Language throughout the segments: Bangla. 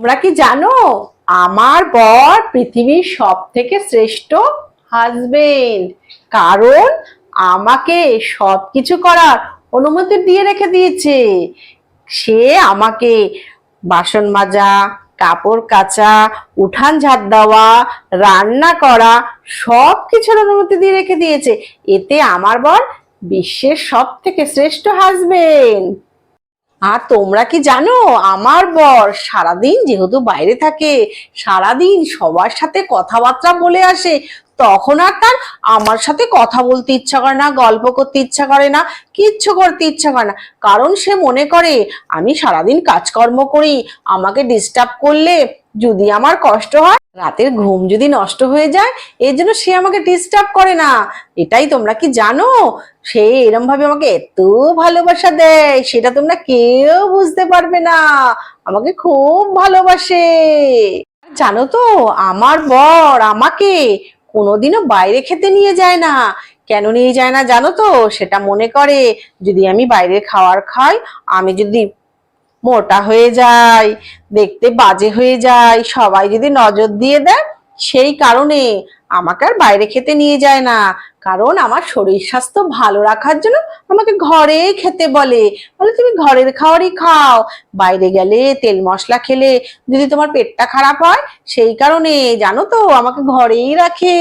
তোমরা কি জানো? আমার বর পৃথিবীর সব থেকে শ্রেষ্ঠ হাজবেন্ড কারণ আমাকে সব কিছু করার অনুমতি দিয়ে রেখে দিয়েছে। সে আমাকে বাসন মাজা, কাপড় কাচা, উঠান ঝাড় দেওয়া, রান্না করা সব কিছুর অনুমতি দিয়ে রেখে দিয়েছে। এতে আমার বর বিশ্বের সব থেকে শ্রেষ্ঠ হাজবেন্ড আর তোমরা কি জানো, আমার বর সারাদিন যেহেতু বাইরে থাকে, সারাদিন সবার সাথে কথাবার্তা বলে আসে তখন আর তার আমার সাথে কথা বলতে ইচ্ছা করে না, গল্প করতে ইচ্ছা করে না, কিচ্ছু করতে ইচ্ছা করে না। কারণ সে মনে করে, আমি সারাদিন কাজকর্ম করি, আমাকে ডিস্টার্ব করলে যদি আমার কষ্ট হয়, রাতের ঘুম যদি নষ্ট হয়ে যায়, এর জন্য সে আমাকে ডিস্টার্ব করে না। এটাই তোমরা কি জানো? সে এরম ভাবে আমাকে এত ভালোবাসা দেয়, সেটা তোমরা কেউ বুঝতে পারবে না। আমাকে খুব ভালোবাসে। জানো তো, আমার বর আমাকে কোনোদিনও বাইরে খেতে নিয়ে যায় না। কেন নিয়ে যায় না জানো তো? সেটা মনে করে। যদি আমি বাইরে খাওয়ার খাই, আমি যদি মোটা হয়ে যাই, দেখতে বাজে হয়ে যায় সবাই যদি নজর দিয়ে দেয়, সেই কারণে আমাকে আর বাইরে খেতে নিয়ে যায় না। কারণ আমার শরীর স্বাস্থ্য ভালো রাখার জন্য আমাকে ঘরে খেতে বলে। বলে, তুমি ঘরের খাওয়ারই খাও। বাইরে গেলে তেল মশলা খেলে যদি তোমার পেটটা খারাপ হয়, সেই কারণে জানো তো আমাকে ঘরেই রাখে।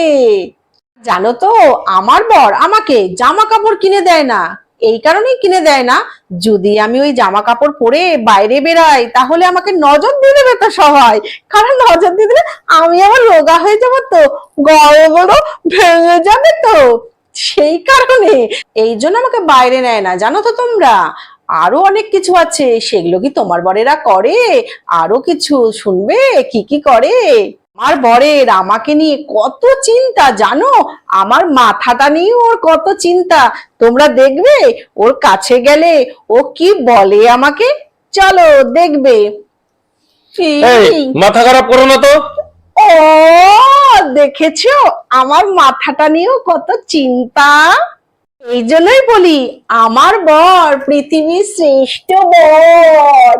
জানো তো, আমার বর আমাকে জামা কাপড় কিনে দেয় না। এই কারণেই কিনে দেয় না। যদি আমি ওই জামা কাপড় পরে বাইরে বেরাই, তাহলে আমাকে নজর দিয়ে দেবে তো সবাই। কারণ নজর দিয়ে দিলে আমি আবার রোগা হয়ে যাব তো, গড়বড় ভেঙে যাবে তো। সেই কারণে এই জন্য আমাকে বাইরে নেয় না, জানো তো তোমরা। আরও অনেক কিছু আছে, সেগুলো কি তোমার বরেরা করে? আরও কিছু শুনবে? কি কি করে? আমার বরের আমাকে নিয়ে কত চিন্তা জানো? আমার মাথাটা নিয়ে ওর কত চিন্তা। তোমরা দেখবে ওর কাছে গেলে ও কি বলে আমাকে? চলো দেখবে। মাথা খারাপ করো না তো। ও দেখেছ? আমার মাথাটা নিয়েও কত চিন্তা। এই জন্যই বলি আমার বর পৃথিবীর শ্রেষ্ঠ বর।